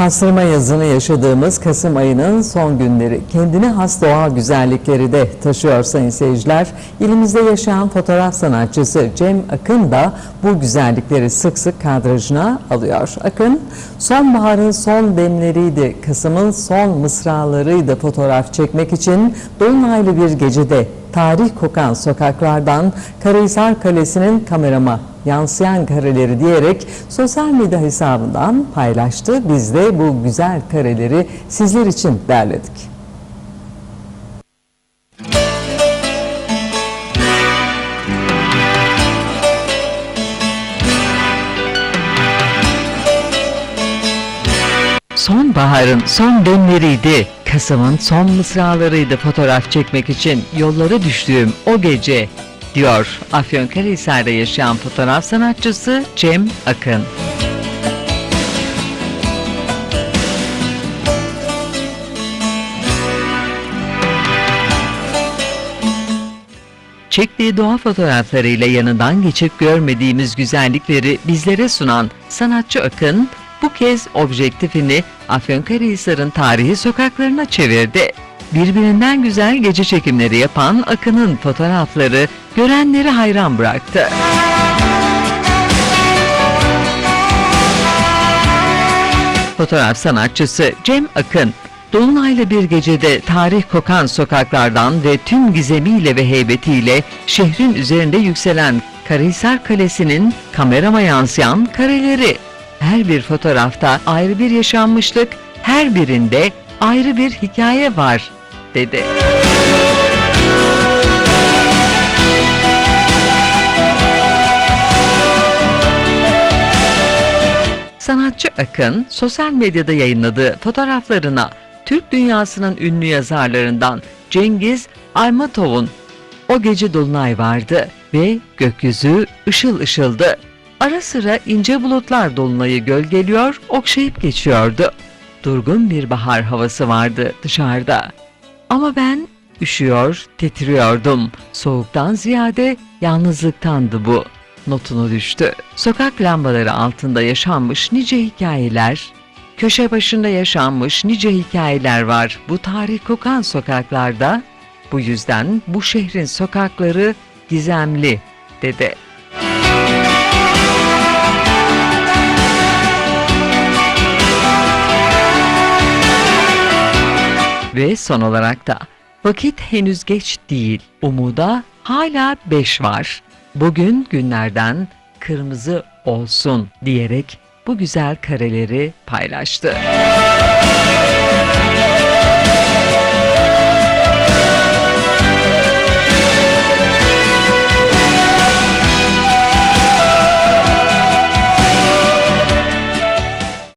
Pastırma yazını yaşadığımız Kasım ayının son günleri kendine has doğal güzellikleri de taşıyor sayın seyirciler. İlimizde yaşayan fotoğraf sanatçısı Cem Akın da bu güzellikleri sık sık kadrajına alıyor. Akın sonbaharın son demleriydi, Kasım'ın son mısralarıydı fotoğraf çekmek için dolunaylı bir gecede tarih kokan sokaklardan Karahisar Kalesi'nin kamerama yansıyan kareleri diyerek sosyal medya hesabından paylaştı. Biz de bu güzel kareleri sizler için derledik. Sonbaharın son demleriydi. Kasım'ın son mısralarıydı fotoğraf çekmek için yollara düştüğüm o gece diyor Afyonkarahisar'da yaşayan fotoğraf sanatçısı Cem Akın. Çektiği doğa fotoğraflarıyla yanından geçip görmediğimiz güzellikleri bizlere sunan sanatçı Akın bu kez objektifini Afyonkarahisar'ın tarihi sokaklarına çevirdi. Birbirinden güzel gece çekimleri yapan Akın'ın fotoğrafları görenleri hayran bıraktı. Fotoğraf sanatçısı Cem Akın, Dolunaylı bir gecede tarih kokan sokaklardan ve tüm gizemiyle ve heybetiyle şehrin üzerinde yükselen Karahisar Kalesi'nin kamerama yansıyan kareleri. Her bir fotoğrafta ayrı bir yaşanmışlık, her birinde ayrı bir hikaye var, dedi. Sanatçı Akın, sosyal medyada yayınladığı fotoğraflarına Türk dünyasının ünlü yazarlarından Cengiz Aymatov'un O Gece Dolunay vardı ve gökyüzü ışıl ışıldı. Ara sıra ince bulutlar dolunayı gölgeliyor, okşayıp geçiyordu. Durgun bir bahar havası vardı dışarıda. Ama ben üşüyor, titriyordum. Soğuktan ziyade yalnızlıktandı bu. Notunu düştü. Sokak lambaları altında yaşanmış nice hikayeler, köşe başında yaşanmış nice hikayeler var bu tarih kokan sokaklarda. Bu yüzden bu şehrin sokakları gizemli, dedi. Ve son olarak da vakit henüz geç değil. Umuda hala beş var. Bugün günlerden kırmızı olsun diyerek bu güzel kareleri paylaştı.